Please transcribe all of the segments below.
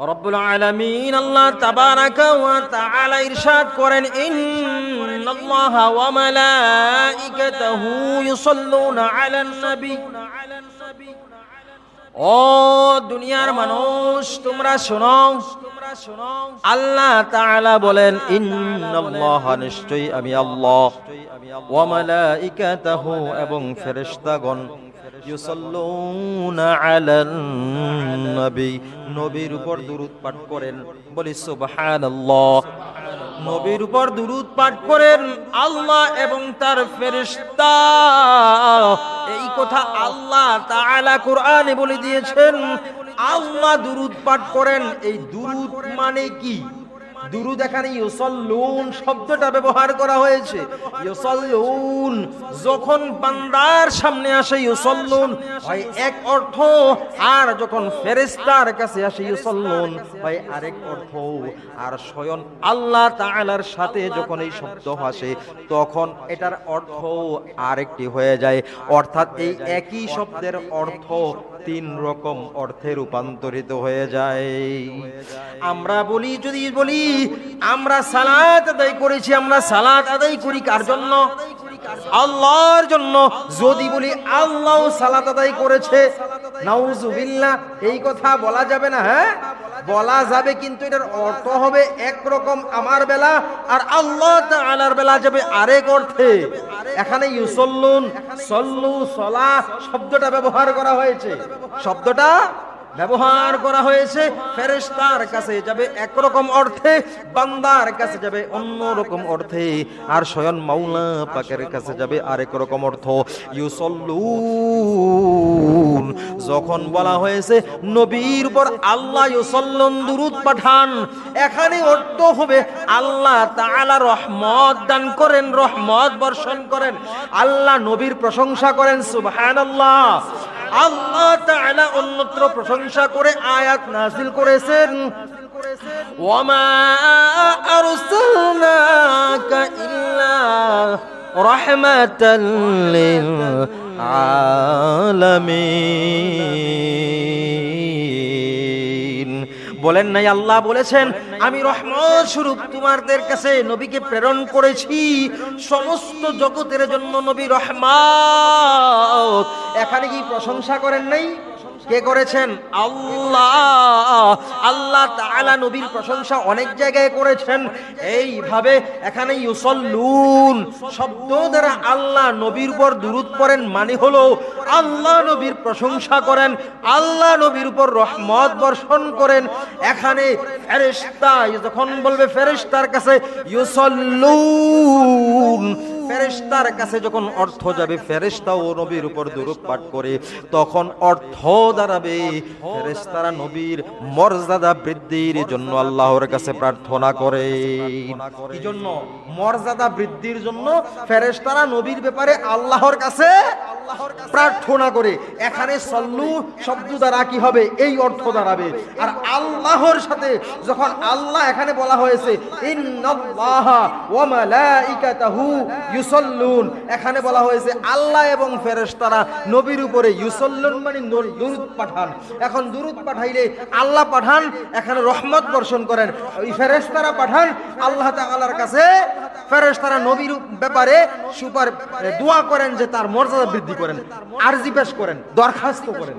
রব্বুল আলামিন আল্লাহ তাবারাকা ওয়া তাআলা ইরশাদ করেন, ইন্নাল্লাহা ওয়া মালাইকাতাহু ইউসাল্লুনা আলান নবী। ও দুনিয়ার মানুষ, তোমরা শোনো। আল্লাহ তাআলা বলেন, ইন্নাল্লাহা, নিশ্চয়ই আমি আল্লাহ। ওয়া মালাইকাতাহু এবং ফেরেশতাগণ নবীর উপর দুরূদ পাঠ করেন। বলি, সুবহানাল্লাহ। নবীর উপর দুরূদ পাঠ করেন আল্লাহ এবং তার ফেরেশতা। এই কথা আল্লাহ তাআলা কোরআনে বলে দিয়েছেন। আল্লাহ দুরূদ পাঠ করেন। এই দুরূদ মানে কি? দুরুদ এখানে ইউসল্লুন শব্দটা ব্যবহার করা হয়েছে। ইউসল্লুন যখন বান্দার সামনে আসে ইউসল্লুন, হয় এক অর্থ, আর যখন কাছে আসে ইউসল্লুন, হয় আরেক অর্থ। আর স্বয়ং আল্লাহ তাআলার সাথে যখন এই শব্দ আসে, তখন এটার অর্থ আরেকটি হয়ে যায়। অর্থাৎ এই একই শব্দের অর্থ তিন রকম অর্থে রূপান্তরিত হয়ে যায়। আমরা বলি, যদি বলি আমরা সালাত আদায় করেছি, আমরা সালাত আদায় করি কার জন্য? আল্লাহর জন্য। যদি বলি আল্লাহ সালাত আদায় করেছে এই কথা বলা যাবে না হ্যাঁ? বলা যাবে কিন্তু এটার অর্থ হবে একরকম আমার বেলা আর আল্লাহ তাআলার বেলা যাবে আরেক অর্থে। এখানে ইউসল্লুন, সল্লু, সলা শব্দটা ব্যবহার করা হয়েছে। শব্দটা ব্যবহার করা হয়েছে, ফেরেশতার কাছে যাবে একরকম অর্থে, বান্দার কাছে যাবে অন্য রকম অর্থে, আর স্বয়ং মাওলা পাকের কাছে যাবে আরেক রকম অর্থ। ইউসল্লুন, যখন বলা হয়েছে, নবীর উপর আল্লাহ ইউসল্লুন দুরুদ পাঠান, এখানে অর্থ হবে, আল্লাহ তাআলা রহমত দান করেন, রহমত বর্ষণ করেন, আল্লাহ নবীর প্রশংসা করেন, সুবহানাল্লাহ। আল্লাহ তাআলা অন্যত্র প্রশংসা করে আয়াত নাযিল করেছেন। ওয়ামা আরসালনাকা ইল্লা রাহমাতাল লিল আলামিন। বলেন নাই, আল্লাহ বলেছেন, আমি রহমত স্বরূপ তোমাদের কাছে নবীকে প্রেরণ করেছি। সমস্ত জগতের জন্য নবী রহমত। এখানে কি প্রশংসা করেন নাই? কে করেছেন? আল্লাহ। আল্লাহ তাআলা নবীর প্রশংসা অনেক জায়গায় করেছেন। এইভাবে এখানে ইউসল্লুন শব্দ দ্বারা আল্লাহ নবীর উপর দুরুদ করেন মানে হলো আল্লাহ নবীর প্রশংসা করেন, আল্লাহ নবীর উপর রহমত বর্ষণ করেন। এখানে ফেরেশতা, যখন বলবে ফেরেশতার কাছে ইউসল্লুন ফেরেশতার কাছে যখন অর্থ যাবে ফেরেশতা ও নবীর উপর দুরূপ পাঠ করে, তখন অর্থ দাঁড়াবে। ফেরেশতারা নবীর মর্যাদা বৃদ্ধির জন্য আল্লাহর কাছে প্রার্থনা করে। কি জন্য মর্যাদা বৃদ্ধির জন্য ফেরেশতারা নবীর ব্যাপারে আল্লাহর কাছে প্রার্থনা করে। এখানে সল্লু শব্দ দ্বারা কি হবে? এই অর্থ দাঁড়াবে। আর আল্লাহর সাথে যখন আল্লাহ এখানে বলা হয়েছে, ইন্নাল্লাহা ওয়া মালাইকাতাহু ইউসাল্লুন। এখানে বলা হয়েছে আল্লাহ এবং ফেরেশতারা নবীর উপরে ইউসাল্লুন মানে দুরূদ পাঠান। এখন দুরূদ পাঠাইলে আল্লাহ পাঠান, এখানে রহমত বর্ষণ করেন। ওই ফেরেশতারা পাঠান, আল্লাহ তাআলার কাছে ফেরেশতারা নবীর ব্যাপারে সুপার দোয়া করেন যে তার মর্যাদা বৃদ্ধি করেন, আরজি পেশ করেন, দরখাস্ত করেন।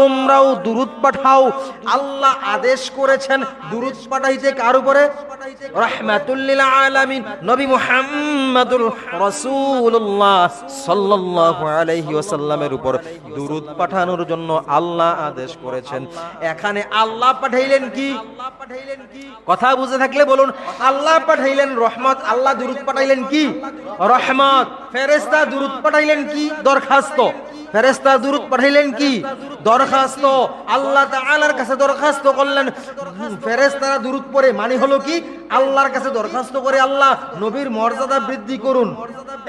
তোমরাও দুরুদ পাঠাও। আল্লাহ আদেশ করেছেন দুরুদ পাঠাইতে কার উপরে? রাহমাতুল্লিল আলামিন। নবী মুহাম্মাদুর রাসূলুল্লাহ সাল্লাল্লাহু আলাইহি ওয়াসাল্লামের উপর দুরুদ পাঠানোর জন্য আল্লাহ আদেশ করেছেন। এখানে আল্লাহ পাঠাইলেন কি? কথা বুঝে থাকলে বলুন, আল্লাহ পাঠাইলেন রহমত, আল্লাহ দুরুদ পাঠাইলেন কি? রহমত। ফেরেশতা দুরুদ পাঠাইলেন কি? দরখাস্ত। ফেরেস্তা দূরত পাঠাইলেন কি? দরখাস্ত। আল্লাহ তাআলার কাছে দরখাস্ত করলেন। ফেরেস্তারা দূরত পড়ে মানে হলো কি? আল্লাহর কাছে দরখাস্ত করে আল্লাহ নবীর মর্যাদা বৃদ্ধি করুন।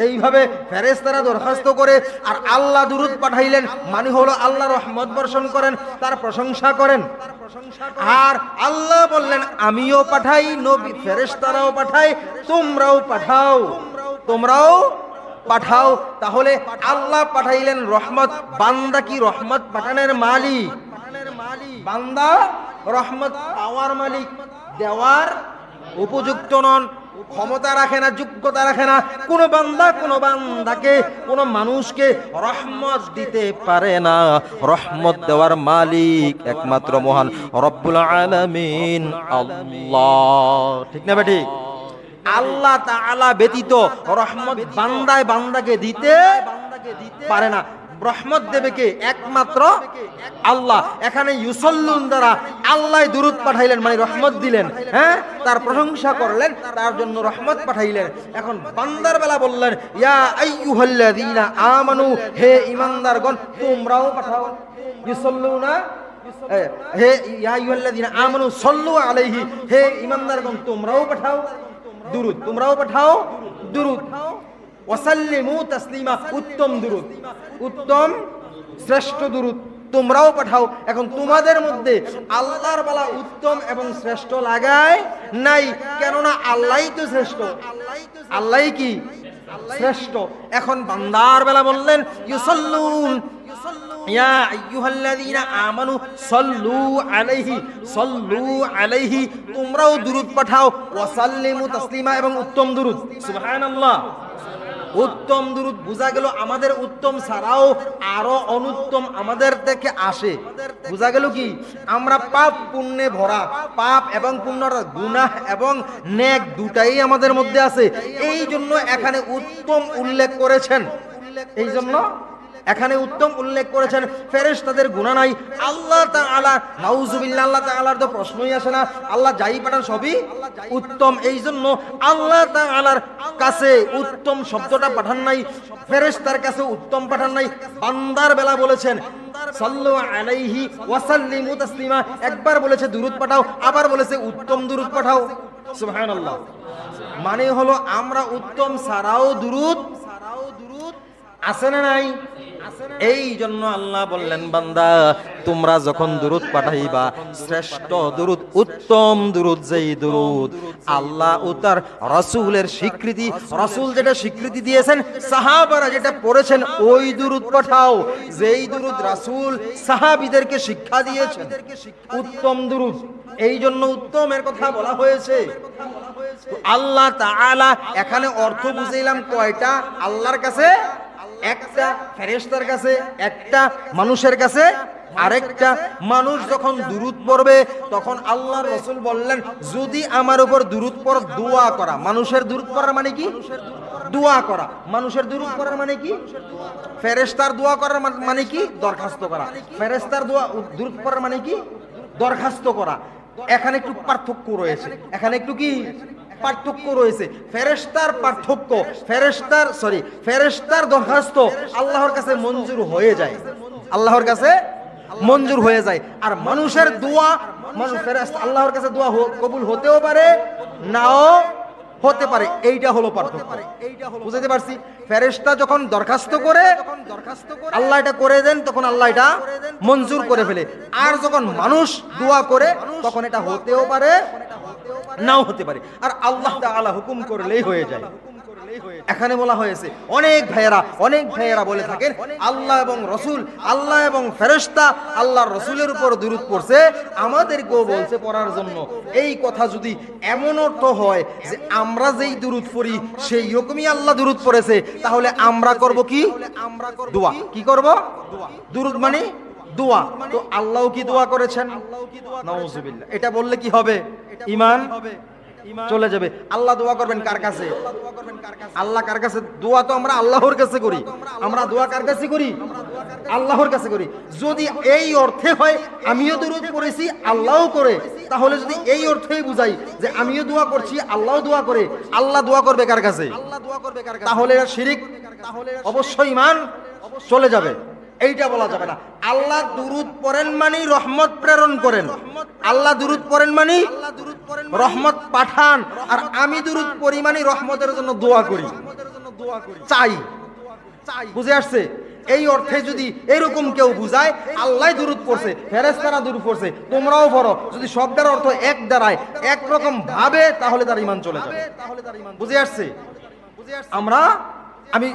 এইভাবে ফেরেস্তারা দরখাস্ত করে আর আল্লাহ দূরত পাঠাইলেন মানে হলো আল্লাহ রহমত বর্ষণ করেন, তার প্রশংসা করেন। আর আল্লাহ বললেন, আমিও পাঠাই, নবী ফেরেস্তারাও পাঠাই তোমরাও পাঠাও। তোমরাও পাঠাও, তাহলে আল্লাহ পাঠাইলেন রহমত, বান্দা কি রহমত পাঠানের মালিক? বান্দা রহমত পাওয়ার মালিক, দেওয়ার উপযুক্ত নন, ক্ষমতা রাখে না, যোগ্যতা রাখে না। কোন বান্দা, কোন বান্দাকে, কোন মানুষকে রহমত দিতে পারে না। রহমত দেওয়ার মালিক একমাত্র মহান রব্বুল আলামিন, আল্লাহ। ঠিক না বেঠিক আল্লাহ তাআলা ব্যতীত রহমত বান্দায় বান্দাকে দিতে পারে না। রহমত দেবে কে? একমাত্র আল্লাহ। এখানে ইউসল্লুন দ্বারা আল্লাহ দুরুদ পাঠাইলেন মানে রহমত দিলেন হ্যাঁ? তার প্রশংসা করলেন, তার জন্য রহমত পাঠাইলেন। এখন বান্দার বেলা বললেন, ইয়া আইয়ুহাল্লাযীনা আমানু, হে ঈমানদারগণ, তোমরাও পাঠাও। ইউসল্লুনা হে, ইয়া আইয়ুহাল্লাযীনা আমানু, সাল্লু আলাইহি, হে ঈমানদারগণ, তোমরাও পাঠাও। দুরুদ। তোমরাও পাঠাও দুরুদ। ওয়াসাল্লিমু তাসলিমা, উত্তম দুরুদ। উত্তম, শ্রেষ্ঠ দুরুদ। তোমরাও পাঠাও। এখন তোমাদের মধ্যে আল্লাহর বেলা উত্তম এবং শ্রেষ্ঠ লাগায় নাই, কেননা আল্লাহই তো শ্রেষ্ঠ। আল্লাহই কি? শ্রেষ্ঠ। এখন বান্দার বেলা বললেন, ইউসাল্লুন ইয়া আইয়ুহাল্লাযীনা আমানু সাল্লু আলাইহি সাল্লু আলাইহি, তোমরাও দুরূদ পাঠাও। ওয়া সাল্লিমু তাসলিমা এবং উত্তম দুরূদ। সুবহানাল্লাহ। উত্তম দুরুদ বোঝা গেল আমাদের উত্তম ছাড়াও আরও অনুত্তম আমাদের থেকে আসে। বোঝা গেল কি? আমরা পাপ পুণ্যে ভরা, পাপ এবং পুণ্যর গুনাহ এবং নেক দুটাই আমাদের মধ্যে আছে। এই জন্য এখানে উত্তম উল্লেখ করেছেন। এই জন্য এখানে উত্তম উল্লেখ করেছেন ফেরেশ তাদের গুণা নাই। আল্লাহ তাআলা, নাউজুবিল্লাহ, আল্লাহ তাআলার তো প্রশ্নই আসে না। আল্লাহ যাই পাঠান সবই উত্তম। এই জন্য আল্লাহ তাআলার কাছে উত্তম শব্দটা পাঠান নাই ফেরেশ তার কাছে উত্তম পাঠান নাই। বান্দার বেলা বলেছেন একবার বলেছে, দুরুদ পাঠাও। আবার বলেছে, উত্তম দুরুদ পাঠাও। মানে হলো, আমরা উত্তম ছাড়াও দুরুদ আছে না নাই? এই জন্য আল্লাহ বললেন, বান্দা, তোমরা যখন দুরুদ পাঠাইবা, শ্রেষ্ঠ দুরুদ, উত্তম দুরুদ যেই দুরুদ, আল্লাহ ও তার রসুলের স্বীকৃতি, রসুল যেটা স্বীকৃতি দিয়েছেন, সাহাবারা যেটা পড়েছেন, ওই দুরুদ পাঠাও। যেই দুরুদ রাসূল সাহাবীদেরকে শিক্ষা দিয়েছেন, উত্তম দুরুদ। এই জন্য উত্তমের কথা বলা হয়েছে। আল্লাহ তাআলা এখানে অর্থ বুঝাইলাম কয়টা? আল্লাহর কাছে একটা ফেরেস্তার কাছে, একটা মানুষের কাছে, আরেকটা মানুষ যখন দুরুদ পড়বে, তখন আল্লাহ রসুল বললেন, যদি আমার উপর দুরুদ পড়, দোয়া করা। মানুষের দুরুদ পড়ার মানে কি? দোয়া করা। মানুষের দুরুদ করার মানে কি? ফেরেস্তার দোয়া করার মানে কি? দরখাস্ত করা। ফেরেস্তার দোয়া দুরুদ পড়ার মানে কি? দরখাস্ত করা। এখানে একটু পার্থক্য রয়েছে। এখানে একটু কি? পার্থক্য রয়েছে। ফেরেস্তার পার্থক্য ফেরেস্তার সরি ফেরেস্তার দরখাস্ত আল্লাহর কাছে মঞ্জুর হয়ে যায়। আল্লাহর কাছে মঞ্জুর হয়ে যায়। আর মানুষের দোয়া, মানুষ ফেরেস্তা আল্লাহর কাছে দোয়া কবুল হতেও পারে, নাও হতে পারে এইটা হলো পার্থক্য। বুঝতে পারছি? ফেরেশতা যখন দরখাস্ত করে আল্লাহ এটা করে দেন তখন আল্লাহ এটা মঞ্জুর করে ফেলে। আর যখন মানুষ দোয়া করে তখন এটা হতেও পারে নাও হতে পারে। আর আল্লাহ তাআলা হুকুম করলেই হয়ে যায়। এখানে বলা হয়েছে, অনেক ভাইয়েরা অনেক ভাইয়েরা বলে থাকেন, আল্লাহ এবং রসুল, আল্লাহ এবং ফেরেশতা আল্লাহর রসুলের উপর দুরুদ পড়ছে, আমাদেরকেও বলছে পড়ার জন্য। এই কথা যদি এমন অর্থ হয় যে আমরা যেই দুরুদ পড়ি, সেই রকমই আল্লাহ দুরুদ পড়েছে, তাহলে আমরা করব কি? আমরা দোয়া। কি করব? দুরুদ মানে দোয়া। তো আল্লাহ কি দোয়া করেছেন? এটা বললে কি হবে? ইমান চলে যাবে। আল্লাহ দোয়া করবেন কার কাছে? আল্লাহ কার কাছে? দোয়া তো আমরা আল্লাহর কাছে করি। আমরা দোয়া কার কাছে করি? আল্লাহর কাছে করি। যদি এই অর্থে হয় আমিও দরুদ করেছি আল্লাহও করে। তাহলে যদি এই অর্থেই বুঝাই যে আমিও দোয়া করছি আল্লাহ দোয়া করে আল্লাহ দোয়া করবে কার কাছে? তাহলে এটা শিরিক অবশ্যই ইমান চলে যাবে। এইটা বলা যাবে না। আল্লাহ দুরুদ পড়েন মানে রহমত প্রেরণ করেন। আল্লাহ দুরুদ পড়েন মানে রহমত পাঠান। আর আমি দুরুদ পড়ি মানে রহমতের জন্য দোয়া করি। চাই। বুঝে আসছে? এই অর্থে যদি এরকম কেউ বুঝায়, আল্লাহ দুরুদ পড়ছে ফেরেস্তারা দুরুদ পড়ছে, তোমরাও পড়ো। যদি শব্দের অর্থ এক দ্বারায় একরকম ভাবে, তাহলে তার ইমান চলে যাবে। বুঝে আসছে? আমরা, আমি